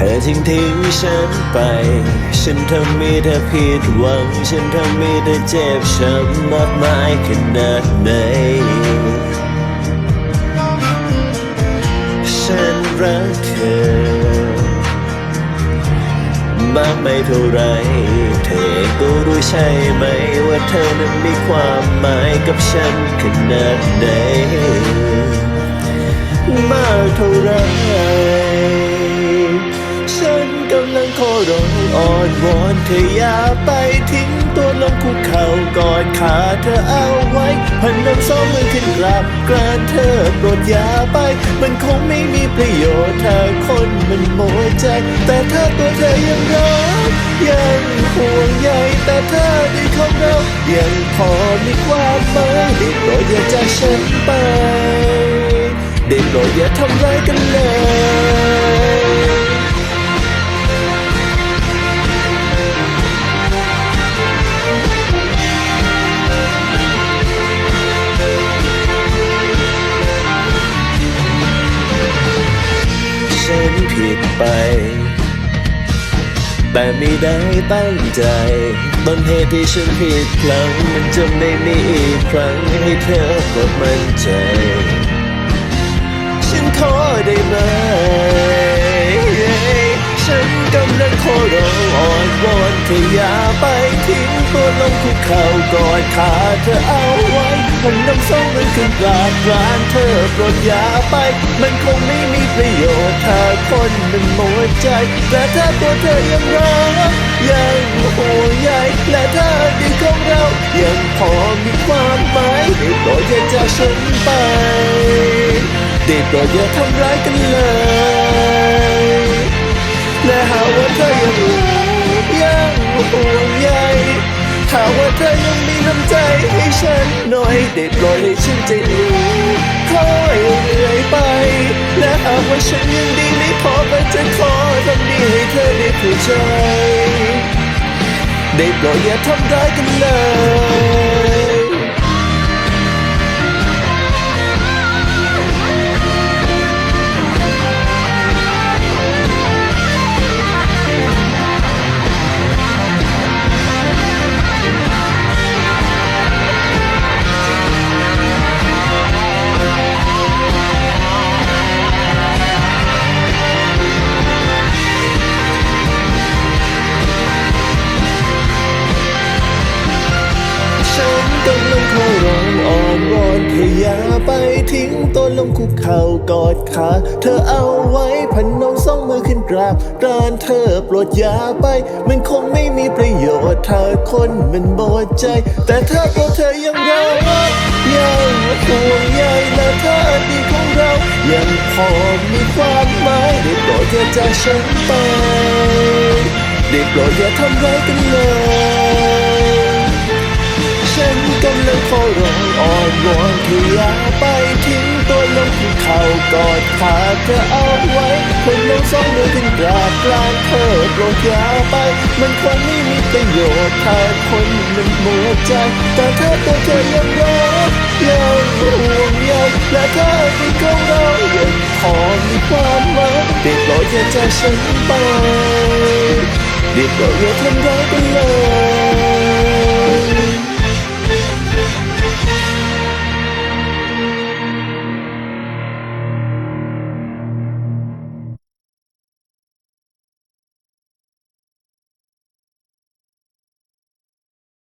เธอทิ้งทิ้งฉันไป ฉันทำให้เธอผิดหวัง ฉันทำให้เธอเจ็บช้ำมากมายขนาดไหน ฉันรักเธอ มากไม่เท่าไร เธอก็รู้ใช่ไหม ว่าเธอนั้นมีความหมายกับฉันขนาดไหน มากเท่าไร ขอร้องอ้อนวอนเธออย่าไปทิ้งตัวลงคุกเข่ากอดขาเธอเอาไว้พันน้ำสองมือขึ้นกราบกรานเธอโปรดอย่าไป มันคงไม่มีประโยชน์ถ้าคนมันหมดใจ แต่ถ้าตัวเธอยังรักยังห่วงใยแต่ถ้าดีของเรายังพอมีความหมายได้โปรดอย่าจากฉันไปได้โปรดอย่าทำร้ายกันเลย ฉันผิดไป แต่ไม่ได้ตั้งใจ ต้นเหตุที่ฉันผิดพลั้งมันจะไม่มีอีกครั้งให้เธอโปรดมั่นใจ ฉันขอได้ไหม ฉันกำลังขอร้องอ้อนวอนเธออย่าไปทิ้งตัวลงคุกเข่ากอดขาเธอ นน้ำสองมันขึ้นกราบกรานเธอโปรดอย่าไป มันคงไม่มีประโยชน์ถ้าคนมันหมดใจแต่ถ้าตัวเธอยังรักยังห่วงใยและถ้าดีของเรา ยังพอมีความหมายได้โปรดอย่าจากฉันไปได้โปรดอย่าทำร้ายกันเลย และหาว่าเธอยัง ฉันหน่อยได้ปล่อยให้ฉันใจดีคอยเรื่อยไป และหากว่าฉันยังดีไม่พอก็จะขอทำดีให้เธอได้เข้าใจได้ปล่อยอย่าทำร้ายกันเลย นวอนเธออย่าไปทิ้งตัวลงคุกเข่ากอดขา เธอเอาไว้พันนมสองมือขึ้นกราบกรานเธอปรดยาไป มันคงไม่มีประโยชน์ถ้าคนมันหมดใจ แต่ถ้าตัวเธอยังรักยังห่วงใยและถ้าดีของเรา ยังพอมีความหมายได้โปรดอย่าจากฉันไปได้โปรดอย่าทำร้ายกันเลย กำลังอร้องอ้อนวอนเธออย่าไปทิ้งตัวลงที่เข่ากอดขาเธอเอาไว้คนน้องสองมือขึ้นกราบกรานเธอโปรดอย่าไป มันคงไม่มีประโยชน์ถ้าคนมันหมดใจ แต่ถ้าตัวเธอยังรักยังห่วงใยและถ้าที่ของเรายังพอมีความหวังได้โปรดอย่าจากฉันไปได้โปรดอย่าทำร้ายกันเลย